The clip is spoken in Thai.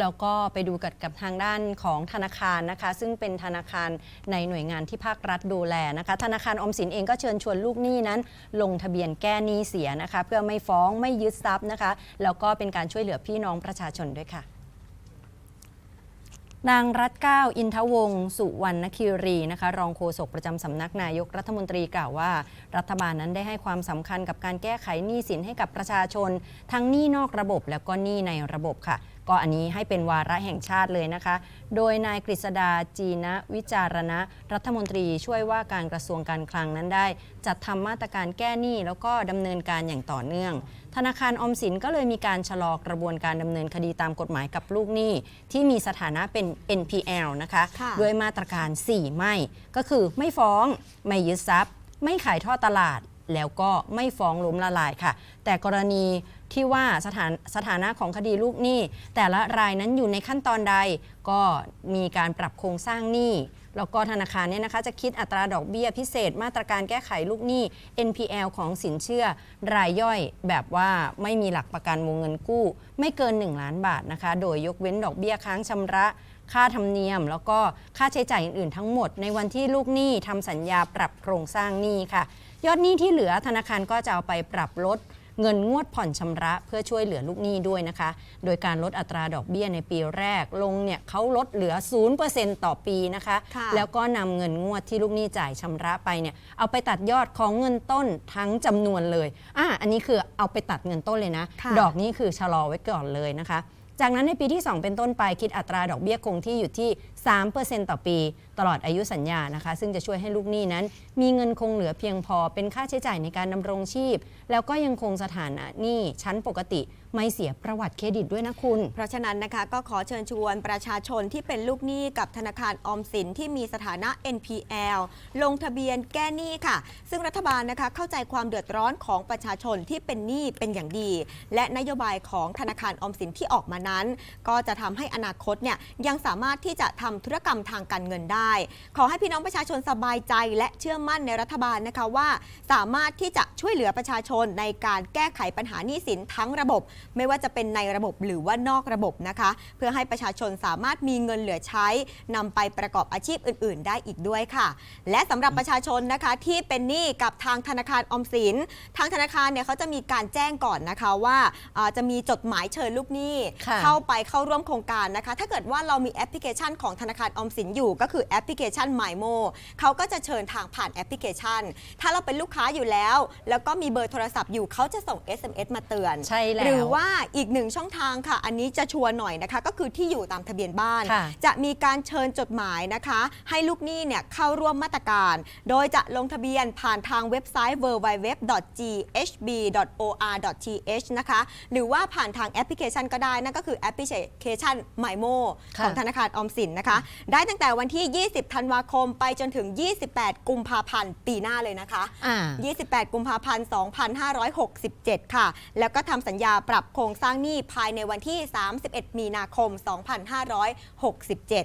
แล้วก็ไปดูกับกับทางด้านของธนาคารนะคะ ซึ่งเป็นธนาคารในหน่วยงานที่ภาครัฐดูแลนะคะ ธนาคารออมสินเองก็เชิญชวนลูกหนี้นั้น ลงทะเบียนแก้หนี้เสียนะคะ เพื่อไม่ฟ้องไม่ยึดทรัพย์นะคะ แล้วก็เป็นการช่วยเหลือพี่น้องประชาชนด้วยค่ะนางรัตเก้าอินทวงศ์สุวรรณคิรีนะคะรองโฆษกประจำสำนักนายกรัฐมนตรีกล่าวว่า รัฐบาลนั้นได้ให้ความสำคัญกับการแก้ไขหนี้สินให้กับประชาชน ทั้งหนี้นอกระบบแล้วก็หนี้ในระบบค่ะ ก็อันนี้ให้เป็นวาระแห่งชาติเลยนะคะ โดยนายกฤษดาจีนะวิจารณะ รัฐมนตรีช่วยว่าการกระทรวงการคลังนั้นได้ จัดทำมาตรการแก้หนี้แล้วก็ดำเนินการอย่างต่อเนื่อง ธนาคารออมสินก็เลยมีการชะลอกระบวนการดำเนินคดีตามกฎหมายกับลูกหนี้ ที่มีสถานะเป็น NPL นะคะค่ะด้วยมาตรการ 4 ไม่ ก็คือไม่ฟ้อง ไม่ยึดทรัพย์ ไม่ขายทอดตลาดแล้วก็ไม่ฟ้องล้มละลายค่ะ แต่กรณี ที่ว่าสถานสถานะของคดีลูกหนี้ แต่ละรายนั้นอยู่ในขั้นตอนใด ก็มีการปรับโครงสร้างหนี้แล้วก็ธนาคารเนี่ยนะคะจะคิดอัตราดอกเบี้ยพิเศษ มาตรการแก้ไขลูกหนี้ NPL ของสินเชื่อรายย่อย แบบว่าไม่มีหลักประกันวงเงินกู้ ไม่เกิน 1 ล้านบาทนะคะ โดยยกเว้นดอกเบี้ยค้างชำระค่าธรรมเนียม แล้วก็ค่าใช้จ่ายอื่นๆทั้งหมด ในวันที่ลูกหนี้ทำสัญญาปรับโครงสร้างหนี้ค่ะ ยอดหนี้ที่เหลือธนาคารก็จะเอาไปปรับลด เงินงวดผ่อนชำระเพื่อช่วยเหลือลูกหนี้ด้วยนะคะ โดยการลดอัตราดอกเบี้ยในปีแรกลงเนี่ยเขาลดเหลือ 0%ต่อปีนะคะค่ะแล้วก็นำเงินงวดที่ลูกหนี้จ่ายชำระไปเนี่ยเอาไปตัดยอดของเงินต้นทั้งจำนวนเลยอะอันนี้คือเอาไปตัดเงินต้นเลยนะค่ะดอกนี้คือชะลอไว้ก่อนเลยนะคะ จากนั้นในปีที่ 2 เป็นต้นไปคิดอัตราดอกเบี้ยคงที่อยู่ที่ 3%ต่อปี ตลอดอายุสัญญานะคะ ซึ่งจะช่วยให้ลูกหนี้นั้น มีเงินคงเหลือเพียงพอเป็นค่าใช้จ่ายในการดำรงชีพ แล้วก็ยังคงสถานะหนี้ชั้นปกติไม่เสียประวัติเครดิตด้วยนะคุณ เพราะฉะนั้นนะคะก็ขอเชิญชวนประชาชนที่เป็นลูกหนี้กับธนาคารออมสินที่มีสถานะ NPL ลงทะเบียนแก้หนี้ค่ะ ซึ่งรัฐบาลนะคะเข้าใจความเดือดร้อนของประชาชนที่เป็นหนี้เป็นอย่างดี และนโยบายของธนาคารออมสินที่ออกมานั้น ก็จะทำให้อนาคตเนี่ยยังสามารถที่จะทำธุรกรรมทางการเงินได้ ขอให้พี่น้องประชาชนสบายใจ และเชื่อมั่นในรัฐบาลนะคะว่า สามารถที่จะช่วยเหลือประชาชนในการแก้ไขปัญหาหนี้สินทั้งระบบ ไม่ว่าจะเป็นในระบบหรือว่านอกระบบนะคะ เพื่อให้ประชาชนสามารถมีเงินเหลือใช้นำไปประกอบอาชีพอื่น ๆ ได้อีกด้วยค่ะ และสำหรับประชาชนนะคะที่เป็นหนี้กับทางธนาคารออมสิน ทางธนาคารเนี่ยเขาจะมีการแจ้งก่อนนะคะว่าจะมีจดหมายเชิญลูกหนี้เข้าไปเข้าร่วมโครงการนะคะ ถ้าเกิดว่าเรามีแอปพลิเคชันของธนาคารออมสินอยู่ ก็คือแอปพลิเคชัน m y m o เขาก็จะเชิญทางผ่านแอปพลิเคชัน ถ้าเราเป็นลูกค้าอยู่แล้ว แล้วก็มีเบอร์โทรศัพท์อยู่เขาจะส่ง SMS มาเตือนใช่แล้วหรือว่าอีกหนึ่งช่องทางค่ะ อันนี้จะชัวร์หน่อยนะคะ ก็คือที่อยู่ตามทะเบียนบ้านค่ะจะมีการเชิญจดหมายนะคะ ให้ลูกหนี้เนี่ยเข้าร่วมมาตรการ โดยจะลงทะเบียนผ่านทางเว็บไซต์ www.ghb.or.th นะคะหรือว่าผ่านทางแอปพลิเคชันก็ได้นั่นก็คือแอปพลิเคชัน MyMo ค่ะของธนาคารออมสินนะคะ ได้ตั้งแต่วันที่ 20 ธันวาคมไปจนถึง 28 กุมภาพันธ์ปีหน้าเลยนะคะอ่า28 กุมภาพันธ์ 2567 ค่ะ แล้วก็ทำสัญญาปรับโครงสร้างหนี้ภายในวันที่ 31 มีนาคม 2567